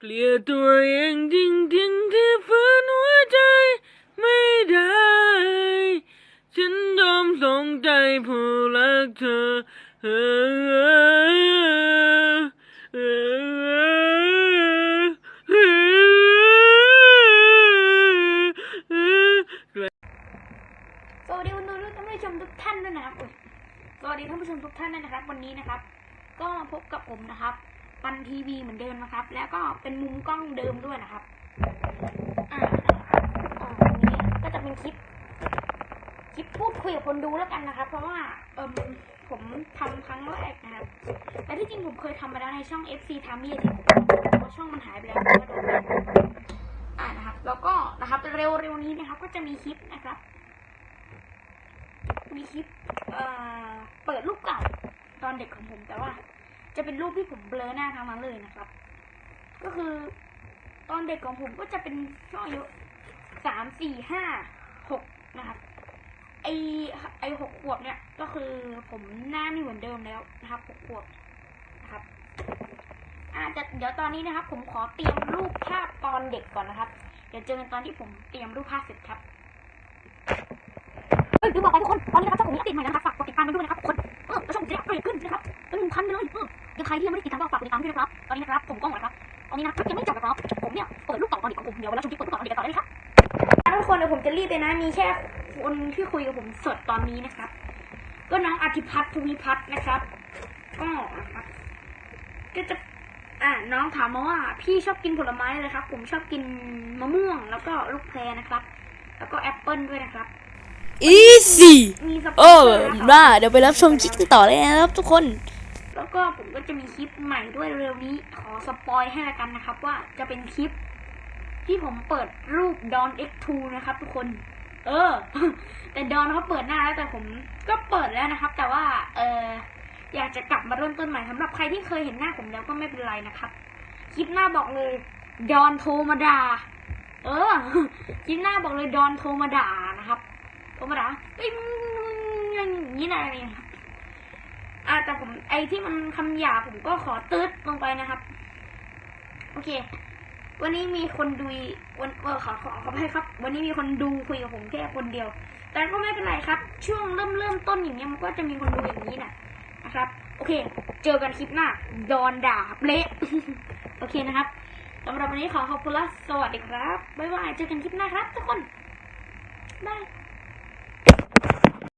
เกลียดตัวเองจริงๆที่ฝืนหัวใจไม่ได้ ฉันยอมส่งใจผู้รักเธอเออเออสวัสดีคุณดูและท่านผู้ชมทุกท่านด้วยนะครับสวัสดีท่านผู้ชมทุกท่านนะครับ วันนี้นะครับ ก็มาพบกับผมนะครับ ปันทีวีเหมือนเดิมนะครับ แล้วก็เป็นมุมกล้องเดิมด้วยนะครับ อ่าตรงนี้ก็จะเป็นคลิป คลิปพูดคุยกับคนดูแล้วกันนะครับ เพราะว่าเอมผมทำครั้งแรกนะครับ แต่ที่จริงผมเคยทำมาแล้วในช่อง FC t a m i ที่ผมแต่ว่าช่องมันหายไปแล้วก็โดนแบนอ่านะครับ แล้วก็นะครับเร็วๆนี้นะครับ ก็จะมีคลิปนะครับ มีคลิป เอ่อ เปิดรูปเก่าตอนเด็กของผมแต่ว่า จะเป็นรูปที่ผมเบลอหน้าทั้งนั้นเลยนะครับ ก็คือตอนเด็กของผมก็จะเป็นช่วงอายุสามสี่ห้าหกนะครับไอไอหกขวบเนี่ยก็คือผมหน้าไม่เหมือนเดิมแล้วนะครับหกขวบนะครับอาจจะเดี๋ยวตอนนี้นะครับ ผมขอเตรียมรูปภาพตอนเด็กก่อนนะครับ เดี๋ยวเจอกันตอนที่ผมเตรียมรูปภาพเสร็จครับเฮ้ยลืมบอกไปทุกคนตอนนี้นะครับช่องผมมีอัปเดตใหม่แล้วนะครับฝากกดติดตามกันด้วยนะครับทุกคนเออแล้วช่องผมจะได้อัปเดตขึ้นนะครับเป็นหนึ่งพันไปเลยเออ ยังใครที่ยังไม่ได้ติดตามก็ฝากกดติดตามด้วยนะครับตอนนี้นะครับผมกล้องนะครับตอนนี้นะครับยังไม่จบนะครับผมเนี่ยเปิดรูปเก่าตอนเด็กของผมเดี๋ยวเวลาชมคลิปเปิดรูปเก่าตอนเด็กกันต่อได้เลยครับทุกคนเดี๋ยวผมจะรีบเลยนะมีแค่คนที่คุยกับผมสดตอนนี้นะครับ ก็น้องอธิพัฒน์ภูมิพัฒน์นะครับก็นะครับก็จะอ่าน้องถามมาว่าพี่ชอบกินผลไม้อะไรครับ ผมชอบกินมะม่วงแล้วก็ลูกแพรนะครับ แล้วก็แอปเปิลด้วยนะครับ easy มีสปอนโอ้เซอร์นะครับมาเดี๋ยวไปรับชมคลิปกันต่อเลยนะครับทุกคน แล้วก็ผมก็จะมีคลิปใหม่ด้วยเร็วนี้ ขอสปอยให้ละกันนะครับ ว่าจะเป็นคลิป ที่ผมเปิดรูปดอน X2 นะครับ ทุกคน เออ แต่ดอนเขาเปิดหน้าแล้วแต่ผมก็เปิดแล้วนะครับ แต่ว่า เอออยากจะกลับมาเริ่มต้นใหม่สำหรับใครที่เคยเห็นหน้าผมแล้วก็ไม่เป็นไรนะครับ คลิปหน้าบอกเลย ดอนโทรมาด่าเออ คลิปหน้าบอกเลยดอนโทรมาด่านะครับโทรมาด่าเอ้ยอย่างนี้นะอะไรนะครับ อ่าแต่ผมไอ้ที่มันคำหยาบผมก็ขอตืดลงไปนะครับ โอเค วันนี้มีคนดูวันเออขอขอขอให้ครับ วันนี้มีคนดูคุยกับผมแค่คนเดียว แต่ก็ไม่เป็นไรครับ ช่วงเริ่มเริ่มต้นอย่างเงี้ยมันก็จะมีคนดูอย่างนี้นะนะครับ โอเค เจอกันคลิปหน้าดอนด่าเละโอเคนะครับสำหรับวันนี้ขอขอบคุณและสวัสดีครับบ๊ายบายเจอกันคลิปหน้าครับทุกคนบาย